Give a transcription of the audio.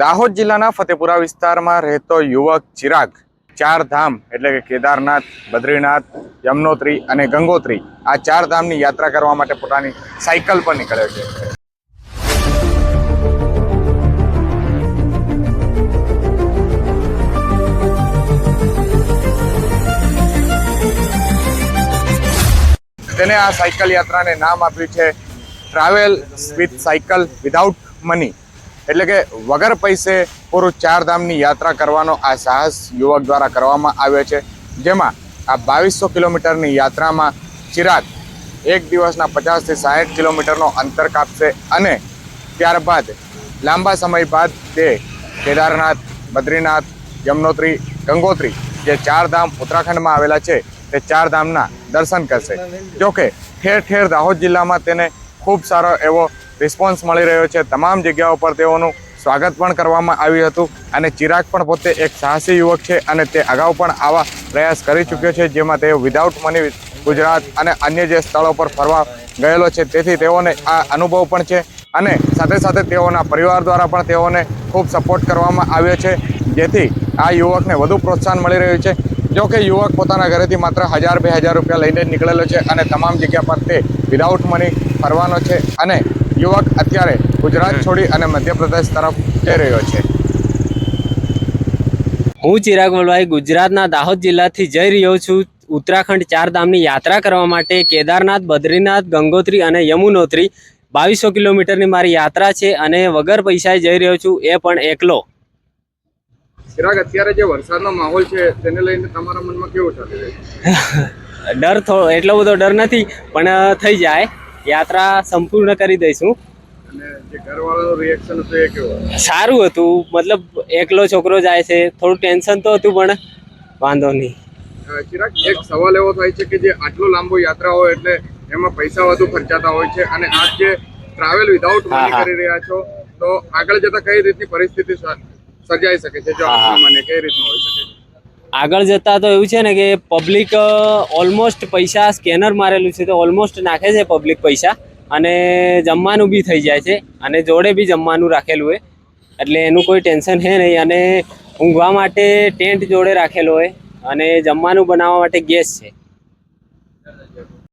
દાહોદ જિલ્લાના ફતેપુરા વિસ્તારમાં રહેતો યુવક ચિરાગ ચાર ધામ એટલે કે કેદારનાથ, બદ્રીનાથ, યમનોત્રી અને ગંગોત્રી આ ચાર ધામની યાત્રા કરવા માટે પોતાની સાયકલ પર નીકળ્યો છે. તેને આ સાયકલ યાત્રાને નામ આપ્યું છે travel with cycle without money. એટલે કે વગર પૈસે પૂરું ચાર ધામની યાત્રા કરવાનો આ સાહસ યુવક દ્વારા કરવામાં આવ્યો છે. જેમાં આ બાવીસો કિલોમીટરની યાત્રામાં ચિરાગ એક દિવસના પચાસથી સાહીઠ કિલોમીટરનો અંતર કાપશે અને ત્યારબાદ લાંબા સમય બાદ તે કેદારનાથ, બદ્રીનાથ, યમનોત્રી, ગંગોત્રી જે ચાર ધામ ઉત્તરાખંડમાં આવેલા છે તે ચાર ધામના દર્શન કરશે. જોકે ઠેર ઠેર દાહોદ જિલ્લામાં તેને ખૂબ સારો એવો રિસ્પોન્સ મળી રહ્યો છે. તમામ જગ્યાઓ પર તેઓનું સ્વાગત પણ કરવામાં આવ્યું હતું અને ચિરાગ પણ પોતે એક સાહસી યુવક છે અને તે અગાઉ પણ આવા પ્રયાસ કરી ચૂક્યો છે, જેમાં તેઓ વિધાઉટ મની ગુજરાત અને અન્ય જે સ્થળો પર ફરવા ગયેલો છે, તેથી તેઓને આ અનુભવ પણ છે અને સાથે સાથે તેઓના પરિવાર દ્વારા પણ તેઓને ખૂબ સપોર્ટ કરવામાં આવ્યો છે, જેથી આ યુવકને વધુ પ્રોત્સાહન મળી રહ્યું છે. જો કે યુવક પોતાના ઘરેથી માત્ર હજાર બે હજાર રૂપિયા લઈને નીકળેલો છે અને તમામ જગ્યા પર તે વિધાઉટ મની ફરવાનો છે અને યુવક અત્યારે ગુજરાત છોડી અને મધ્યપ્રદેશ તરફ જઈ રહ્યો છે. હું ચિરાગ વલભાઈ ગુજરાતના દાહોદ જિલ્લાથી જઈ રહ્યો છું. ઉત્તરાખંડ ચાર ધામની યાત્રા કરવા માટે કેદારનાથ બદ્રીનાથ ગંગોત્રી અને યમુનોત્રી બાવીસો કિલોમીટરની મારી યાત્રા છે અને વગર પૈસાએ જઈ રહ્યો છું. એ પણ એકલો. ચિરાગ અત્યારે જે વરસાદનો માહોલ છે તેને લઈને તમારા મનમાં કેવું ચાલી રહ્યું ડર થોડો એટલો બધો ડર નથી પણ થઈ જાય. યાત્રા સંપૂર્ણ કરી દઈશું. સારું હતું. મતલબ એકલો છોકરો જાય છે. થોડું ટેન્શન તો હતું પણ વાંધો નહીં. ચિરાગ એક સવાલ એવો થાય છે કે જે આટલો લાંબો યાત્રા હોય એટલે એમાં પૈસા વધુ ખર્ચાતા હોય છે અને આ જે ટ્રાવેલ વિધાઉટ મની કરી રહ્યા છો તો આગળ જતા કઈ રીતની પરિસ્થિતિ સર- સર્જાઈ શકે છે? જો. મને કઈ રીતનું હોઈ શકે છે? આગળ જતા તો એવું છે ને કે પબ્લિક ઓલમોસ્ટ પૈસા સ્કેનર મારેલું છે તો ઓલમોસ્ટ નાખે છે પબ્લિક પૈસા અને જમવાનું બી થઈ જાય છે અને જોડે બી જમવાનું રાખેલું હોય. એટલે એનું કોઈ ટેન્શન છે નહીં અને ઊંઘવા માટે ટેન્ટ જોડે રાખેલો હોય અને જમવાનું બનાવવા માટે ગેસ છે.